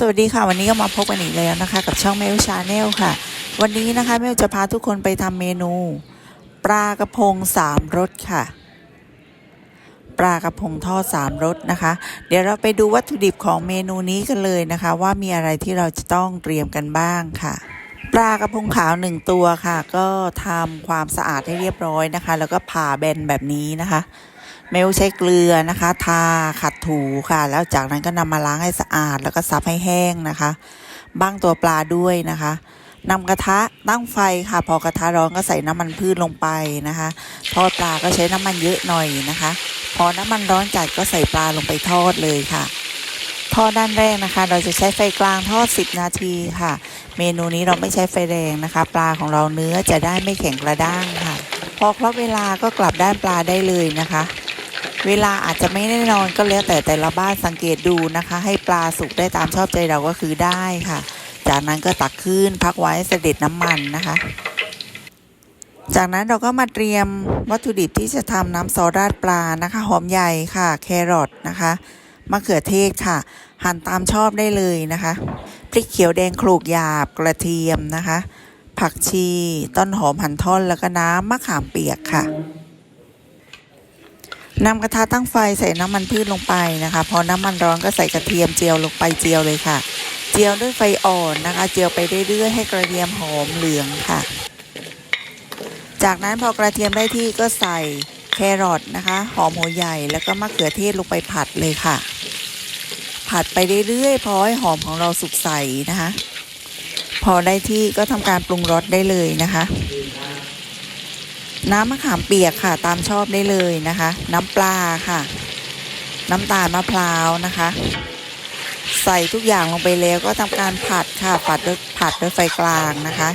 สวัสดีค่ะ วันนี้ก็มาพบกันอีกแล้วนะคะ กับช่องเมลชาแนลค่ะ วันนี้นะคะเมลจะพาทุกคนไปทำเมนู ปลากระพงสามรสค่ะ ปลากระพงทอดสามรสนะคะ เดี๋ยวเราไปดูวัตถุดิบของเมนูนี้กันเลยนะคะ ว่ามีอะไรที่เราจะต้องเตรียมกันบ้างค่ะ ปลากระพงขาวหนึ่งตัวค่ะ ก็ทำความสะอาดให้เรียบร้อยนะคะ แล้วก็ผ่าแบนแบบนี้นะคะ เมลใช้เกลือนะคะ ทาขัดถูค่ะ แล้วจากนั้นก็นำมาล้างให้สะอาด แล้วก็ซับให้แห้งนะคะบ้างตัวปลาด้วยนะคะนำกระทะตั้งไฟค่ะ พอกระทะร้อนก็ใส่น้ำมันพืชลงไปนะคะทอดปลาก็ใช้น้ำมันเยอะหน่อยนะคะ พอน้ำมันร้อนจัดก็ใส่ปลาลงไปทอดเลยค่ะ ทอดด้านแรกนะคะ เราจะใช้ไฟกลางทอด 10 นาทีค่ะ เมนูนี้เราไม่ใช้ไฟแรงนะคะ ปลาของเราเนื้อจะได้ไม่แข็งกระด้างค่ะ พอครบเวลาก็กลับด้านปลาได้เลยนะคะ เวลาอาจจะไม่แน่นอนก็แล้วแต่แต่ละบ้านสังเกตดูนะคะ ให้ปลาสุกได้ตามชอบใจเราก็คือได้ค่ะ จากนั้นก็ตักขึ้นพักไว้เสด็จน้ำมันนะคะ จากนั้นเราก็มาเตรียมวัตถุดิบที่จะทำน้ำซอสราดปลานะคะ หอมใหญ่ค่ะ แครอทนะคะมะเขือเทศค่ะ หั่นตามชอบได้เลยนะคะพริกเขียวแดงโขลกหยาบกระเทียมนะคะ ผักชี ต้นหอมหั่นท่อนแล้วก็น้ำมะขามเปียกค่ะ นำกระทะตั้งไฟใส่น้ำมันพืชลงไปนะคะ พอน้ำมันร้อนก็ใส่กระเทียมเจียวลงไปเจียวเลยค่ะ เจียวด้วยไฟอ่อนนะคะ เจียวไปเรื่อยๆให้กระเทียมหอมเหลืองค่ะ จากนั้นพอกระเทียมได้ที่ก็ใส่แครอทนะคะ หอมหัวใหญ่แล้วก็มะเขือเทศลงไปผัดเลยค่ะ ผัดไปเรื่อยๆพอให้หอมของเราสุกใสนะคะ พอได้ที่ก็ทำการปรุงรสได้เลยนะคะ น้ำมะขามเปียกค่ะตามชอบได้เลยนะคะ น้ำปลาค่ะ น้ำตาลมะพร้าวนะคะ ใส่ทุกอย่างลงไปแล้วก็ทำการผัดค่ะผัดด้วยผัดด้วยไฟกลางนะคะ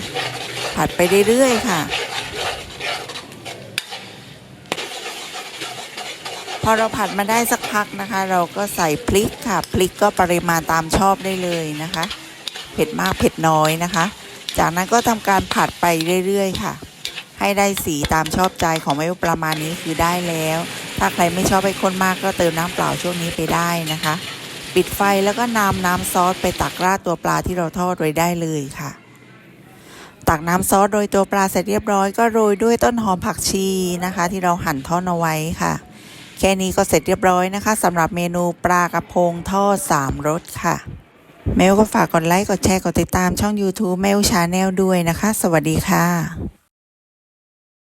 ผัดไปเรื่อยๆค่ะ พอเราผัดมาได้สักพักนะคะ เราก็ใส่พริกค่ะพริกก็ปริมาณตามชอบได้เลยนะคะ เผ็ดมากเผ็ดน้อยนะคะ จากนั้นก็ทำการผัดไปเรื่อยๆค่ะ ให้ได้สีตามชอบใจของไม่ประมาณนี้คือได้แล้ว ถ้าใครไม่ชอบให้ข้นมากก็เติมน้ำเปล่าช่วงนี้ไปได้นะคะ ปิดไฟแล้วก็นำน้ำซอสไปตักราดตัวปลาที่เราทอดไว้ได้เลยค่ะ ตักน้ำซอสโรยตัวปลาเสร็จเรียบร้อยก็โรยด้วยต้นหอมผักชีนะคะ ที่เราหั่นทอดเอาไว้ค่ะ แค่นี้ก็เสร็จเรียบร้อยนะคะสำหรับเมนูปลากระพงทอดสามรสค่ะเมลก็ฝากกดไลค์ กดแชร์ กดติดตามช่อง YouTube เมลชาแนลด้วยนะคะ สวัสดีค่ะ